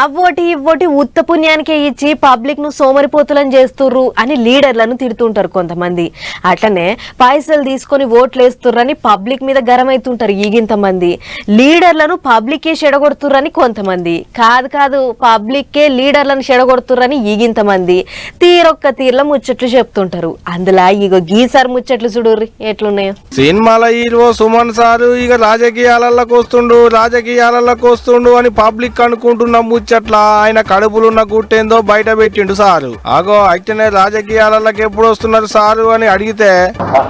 అవ్వోటి ఇవ్వోటి ఉత్త పుణ్యానికే ఇచ్చి పబ్లిక్ను సోమరిపోతులను చేస్తుర్రు అని లీడర్లను తిడుతుంటారు కొంతమంది. అట్లనే పైసలు తీసుకొని ఓట్లేస్తుర్రని పబ్లిక్ మీద గరమైతుంటారు ఈగింత మంది లీడర్లను పబ్లికే చెడగొడుతుర్రని కొంతమంది. కాదు కాదు పబ్లిక్కే లీడర్లను చెడగొడుతుర్రని ఈగింత మంది తీరొక్క తీర్ల ముచ్చట్లు చెప్తుంటారు. అందులో ఇగో గీసారి ముచ్చట్లు చూడుర్రి ఎట్లున్నాయో. సినిమాల హీరో సుమన్ సారు ఇక రాజకీయాలకు వస్తుండు రాజకీయాలకు వస్తుండు అని పబ్లిక్ అనుకుంటున్న ముచ్చట్ల ఆయన కడుపులున్న గుట్టేందో బయట పెట్టిండు సారు. ఆగో అయితేనే రాజకీయాలలోకి ఎప్పుడు వస్తున్నారు సారు అని అడిగితే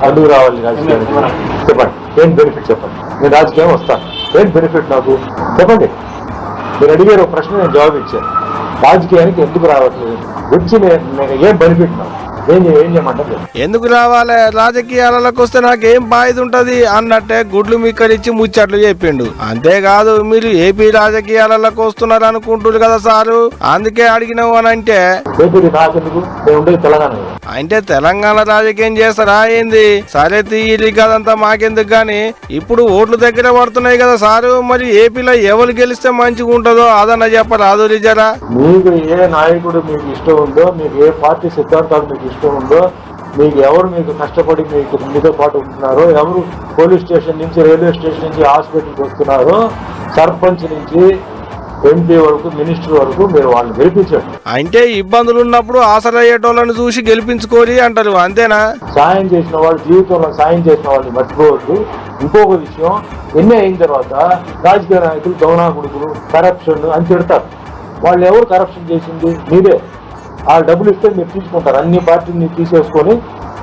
అడుగు రావాలి చెప్పండి ఏం బెనిఫిట్ చెప్పండి? నేను రాజకీయం వస్తాను ఏం బెనిఫిట్ నాకు? చెప్పండి. మీరు అడిగారు ఒక ప్రశ్న నేను జవాబు ఇచ్చాను రాజకీయానికి ఎందుకు రావట్లేదు? వచ్చి నేను ఏం బెనిఫిట్ నాకు? ఎందుకు రావాలి? రాజకీయాలలోకి వస్తే నాకేం బాధ్యత ఉంటది? అన్నట్టే గుడ్లు మిక్కలిచ్చి ముచ్చట్లు చెప్పిండు. అంతేకాదు మీరు ఏపీ రాజకీయాలలోకి వస్తున్నారు అనుకుంటున్నారు కదా సారు? అందుకే అడిగినావు అని అంటే. అంటే తెలంగాణ రాజకీయం చేస్తారా ఏంది? సరే తీయలి కదంతా మాకెందుకు గాని ఇప్పుడు ఓట్లు దగ్గర పడుతున్నాయి కదా సారు? మరి ఏపీలో ఎవరు గెలిస్తే మంచిగా ఉంటుందో అదన్న చెప్పరాదు రిజరా. మీకు ఏ నాయకుడు మీకు ఇష్టం ఉందో మీకు ఏ పార్టీ సిద్ధాంతాలు మీకు ఇష్టం ఉందో మీకు ఎవరు మీకు కష్టపడి మీకు మీతో పాటు ఉంటున్నారో ఎవరు పోలీస్ స్టేషన్ నుంచి రైల్వే స్టేషన్ నుంచి హాస్పిటల్కి వస్తున్నారో సర్పంచ్ నుంచి ఎంపీ వరకు మినిస్టర్ వరకు మీరు వాళ్ళని గెలిపించండి. అంటే ఇబ్బందులు ఉన్నప్పుడు ఆసరయ్యేటోళ్ళని చూసి గెలిపించుకోరి అంటారు అంతేనా? సాయం చేసిన వాళ్ళు జీవితంలో సాయం చేసిన వాళ్ళని మర్చిపోవద్దు. ఇంకొక విషయం ఎన్ని అయిన తర్వాత రాజకీయ నాయకులు దౌనా కొడుకులు కరప్షన్ అని తిడతారు. వాళ్ళు ఎవరు కరప్షన్ చేసింది? మీరే. ఆ డబ్బులు ఇస్తే మీరు తీసుకుంటారు. అన్ని పార్టీని తీసేసుకొని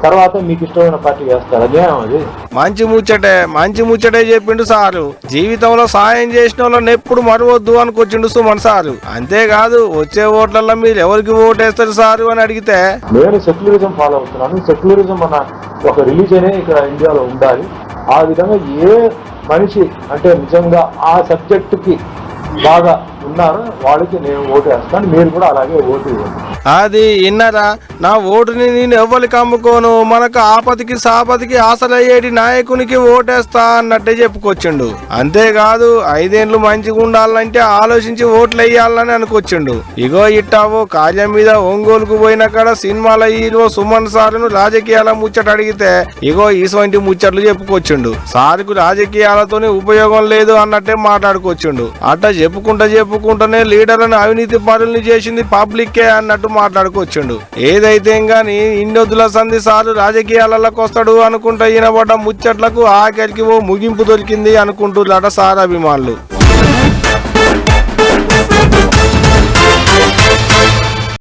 తర్వాత మీకు ఇష్టమైన పార్టీ వేస్తారు. అన్యాయం అది? మంచి ముచ్చటే మంచి ముచ్చటే చెప్పిండు సారు. జీవితంలో సాయం చేసిన వాళ్ళని ఎప్పుడు మరవద్దు అనుకొచ్చిండు సుమన్ సారు. అంతేకాదు వచ్చే ఓట్లలో మీరు ఎవరికి ఓటేస్తారు సారు అని అడిగితే? నేను సెక్యులరిజం ఫాలో అవుతున్నాను. సెక్యులరిజం అన్న ఒక రిలీజనే ఇక్కడ ఇండియాలో ఉండాలి. ఆ విధంగా ఏ మనిషి అంటే నిజంగా ఆ సబ్జెక్టుకి బాగా ఉన్నారు వాళ్ళకి నేను ఓటు వేస్తాను మీరు కూడా అలాగే ఓటు అది ఇన్నరా? నా ఓటుని నేను ఎవ్వరికి అమ్ముకోను. మనకు ఆపతికి సాపతికి ఆశలయ్యేటి నాయకునికి ఓటేస్తా అన్నట్టే చెప్పుకొచ్చిండు. అంతేకాదు ఐదేండ్లు మంచిగా ఉండాలంటే ఆలోచించి ఓట్లు వేయాలని అనుకొచ్చిండు. ఇగో ఇట్టావో కార్యం మీద ఒంగోలుకు పోయిన కాడ సినిమాల హీరో సుమన్ సార్ను రాజకీయాల ముచ్చట అడిగితే ఇగో ఇటువంటి ముచ్చట్లు చెప్పుకొచ్చిండు. సార్కు రాజకీయాలతోనే ఉపయోగం లేదు అన్నట్టే మాట్లాడుకొచ్చిండు. అట్ట చెప్పుకుంటా చెప్పు చెప్పుకుంటానే లీడర్లను అవినీతి పనుల్ని చేసింది పబ్లిక్కే అన్నట్టు మాట్లాడుకొచ్చిండు. ఏదైతే కానీ ఇన్నొద్దుల సంధి సార్లు రాజకీయాలలోకి వస్తాడు అనుకుంటా ఈయనబడ్డ ముచ్చట్లకు ఆఖరికి ఓ ముగింపు దొరికింది అనుకుంటున్నారట సార్ అభిమానులు.